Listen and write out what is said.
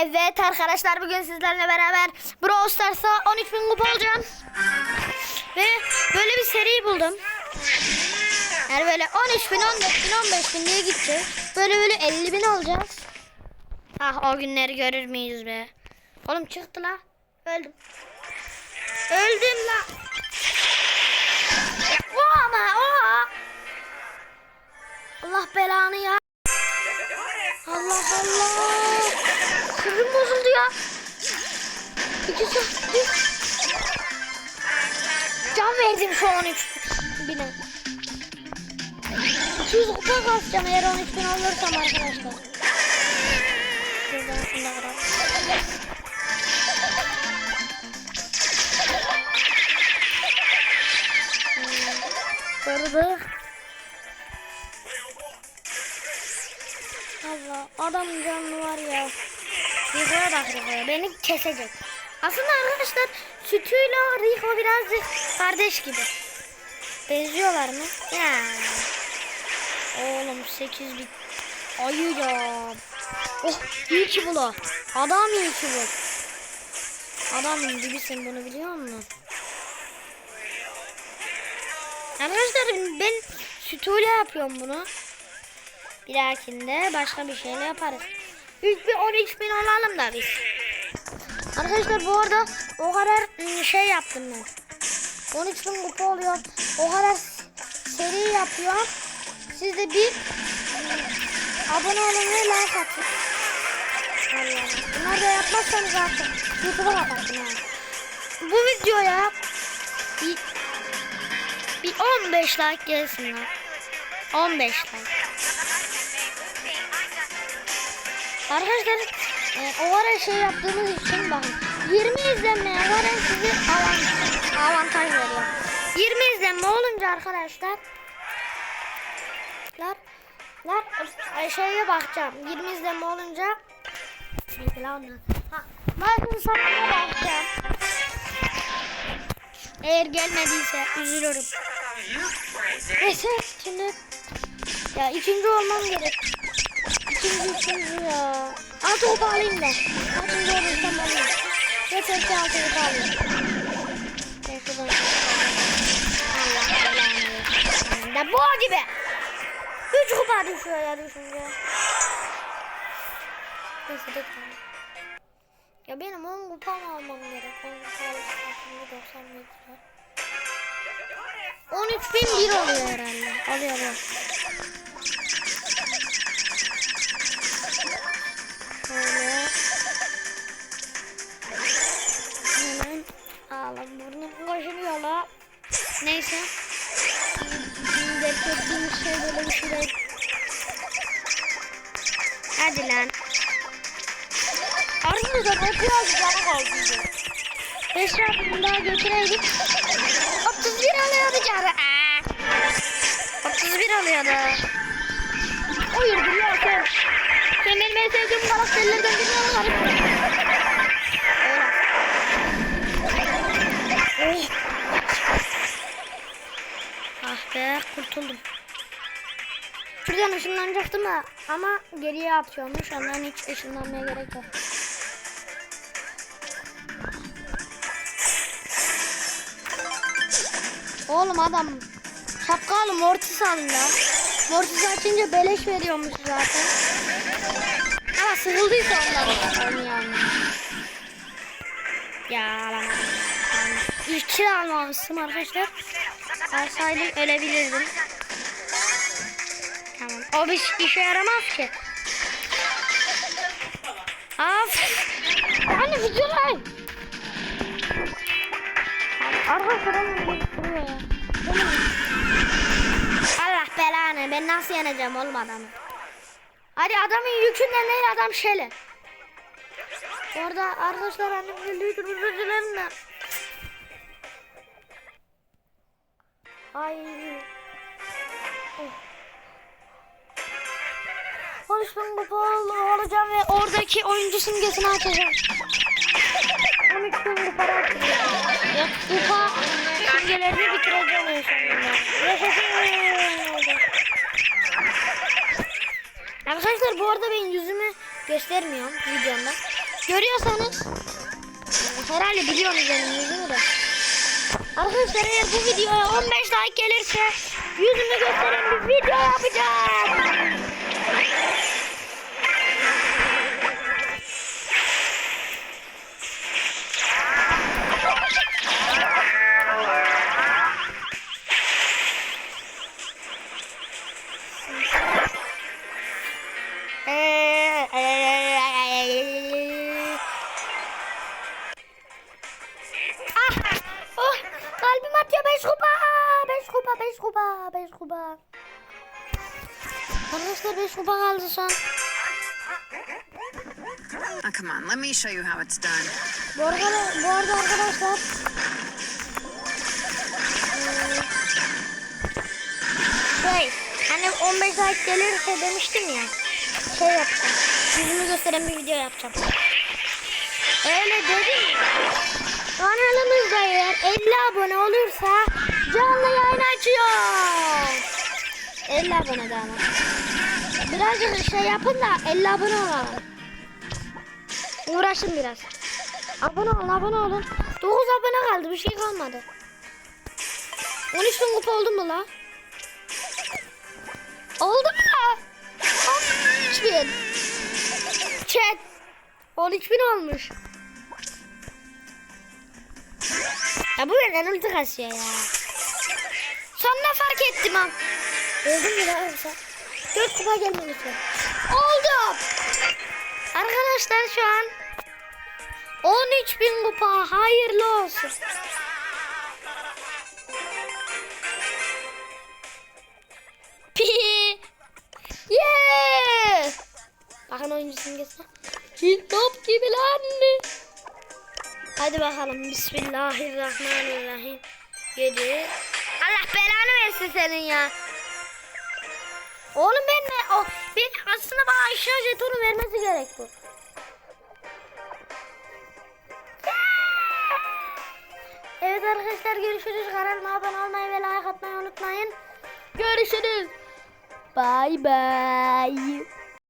Evet arkadaşlar bugün sizlerle beraber Brawl Stars'a 13.000 kupa olacağım. Ve böyle bir seri buldum. Yani böyle 13.000, 14.000, 15.000 diye gidecek. Böyle böyle 50.000 olacağız. Ah o günleri görür müyüz be? Oğlum çıktı la. Öldüm. Öldüm la. Ya, o ama o. Allah belanı ya. Allah Allah. Sırrım bozuldu ya. İki saat. Can verdim şu 13 bine. 200 kupa kasacağım eğer 13 bin alırsam arkadaşlar. Şuradan şunu da kıralım. Kırdık. Allah adam canlı var ya. Bak Rico'ya beni kesecek. Aslında arkadaşlar sütüyle Rico birazcık kardeş gibi. Benziyorlar mı? Ya. Oğlum 8 bit. Ayı ya. Oh iyi ki bu la. Adam iyi ki bu. Adamın dibisin bunu biliyor musun? Arkadaşlar ben sütüyle yapıyorum bunu. Bir dahakinde başka bir şeyle yaparız. İlk bir 13 bin alalım da biz. Arkadaşlar bu arada o kadar ım, şey yaptım ben. 13 bin kupa oluyor. O kadar seri yapıyor. Siz de bir ım, abone olun ve like atın. Bunları da yapmazsanız artık YouTube'a kapattım ha. Bu videoya bir, bir 15 like gelsin lan. 15 like. Arkadaşlar e, o ara şey yaptığımız için bakın 20 izlenmeye veren sizi avant avantaj veriyor. 20 izlenme olunca arkadaşlar lar lar şeye bakacağım. 20 izlenme olunca neydi lan onlar? Ha, bazı sayfaya bakacağım. Eğer gelmediyse üzülürüm. Neyse şimdi ya ikinci olmam gerek. Üçüncü ya. Altı kupa alayım da. Kaçıncı olursam alayım. Yeter ki altı kupa alayım. Ben şuradan Allah belanı. De bu gibi. Üç kupa düşüyor ya düşünce. Neyse de tamam. Ya benim 10 kupa mı almam gerek? 10 kupa alırsam 90 metre. 13 bin bir oluyor herhalde. Alıyor alıyor. Ağlam burnum kaşınıyor la. Neyse. Dert ettiğimiz şey böyle bir şey. Hadi lan. O biraz canı kaldı. Beş çarpını daha götüreydik. 31 alıyordu canı. Aa. 31 alıyordu. Hayır biliyor sen. Benim en sevdiğim karakterlerden birini alırım. Ah be kurtuldum. Şuradan ışınlanacaktım ha. Ama geriye atıyormuş. Ondan hiç ışınlanmaya gerek yok. Oğlum adam şapkalı mortis aldı. Mortis açınca beleş veriyormuş zaten. Ama sıkıldıysa ondan yani. Ya ilk kilo almamıştım arkadaşlar. Alsaydım ölebilirdim. Tamam. O bir işe yaramaz ki. Af. Hani videolar. Buraya ya. Allah belanı ben nasıl yeneceğim oğlum adamı. Hadi adamın yükünden değil adam şeli. Orada arkadaşlar annem öldüydü özür Ay. Oh. Konuşmam bu pahalı olacağım ve oradaki oyuncu simgesini açacağım. 13 bin kupa açacağım. Kupa simgelerini bitireceğim sonunda. Yaşasın. Arkadaşlar bu arada ben yüzümü göstermiyorum videomda. görüyorsanız herhalde biliyorsunuz benim yüzümü de. Arkadaşlar eğer bu videoya 15 like gelirse yüzümü gösteren bir video yapacağım. Kalbim atıyor 5 kupa! 5 kupa, 5 kupa, 5 kupa. Arkadaşlar 5 kupa kaldı son. Oh, come on, let me show you how it's done. Bu arada, bu arada arkadaşlar eee, şey hani 15 like gelirse demiştim ya şey yapacağım yüzümü gösteren bir video yapacağım öyle dedim 50 abone olursa canlı yayın açıyor 50 abone daha var. birazcık şey yapın da 50 abone olalım Uğraşın biraz. Abone olun, abone olun. 9 abone kaldı, bir şey kalmadı. 13 bin kupa oldu mu la? Oldu mu la? 13 bin. Chat. 13 bin olmuş. Ya bu benden ulti kasıyor ya. Sonra fark ettim ha. Öldüm la yoksa? 4 kupa gelmemişti. Oldu. Arkadaşlar şu an 13 bin kupa hayırlı olsun. Pi. Yeah. Bakın oyuncu simgesi. Cillop gibi lan. Hadi bakalım. Bismillahirrahmanirrahim. 7. Allah belanı versin senin ya. Oğlum ben ne? O, ben aslında bana aşağı jetonu vermesi gerek bu. Evet arkadaşlar görüşürüz. Kanalıma abone olmayı ve like atmayı unutmayın. Görüşürüz. Bye bye.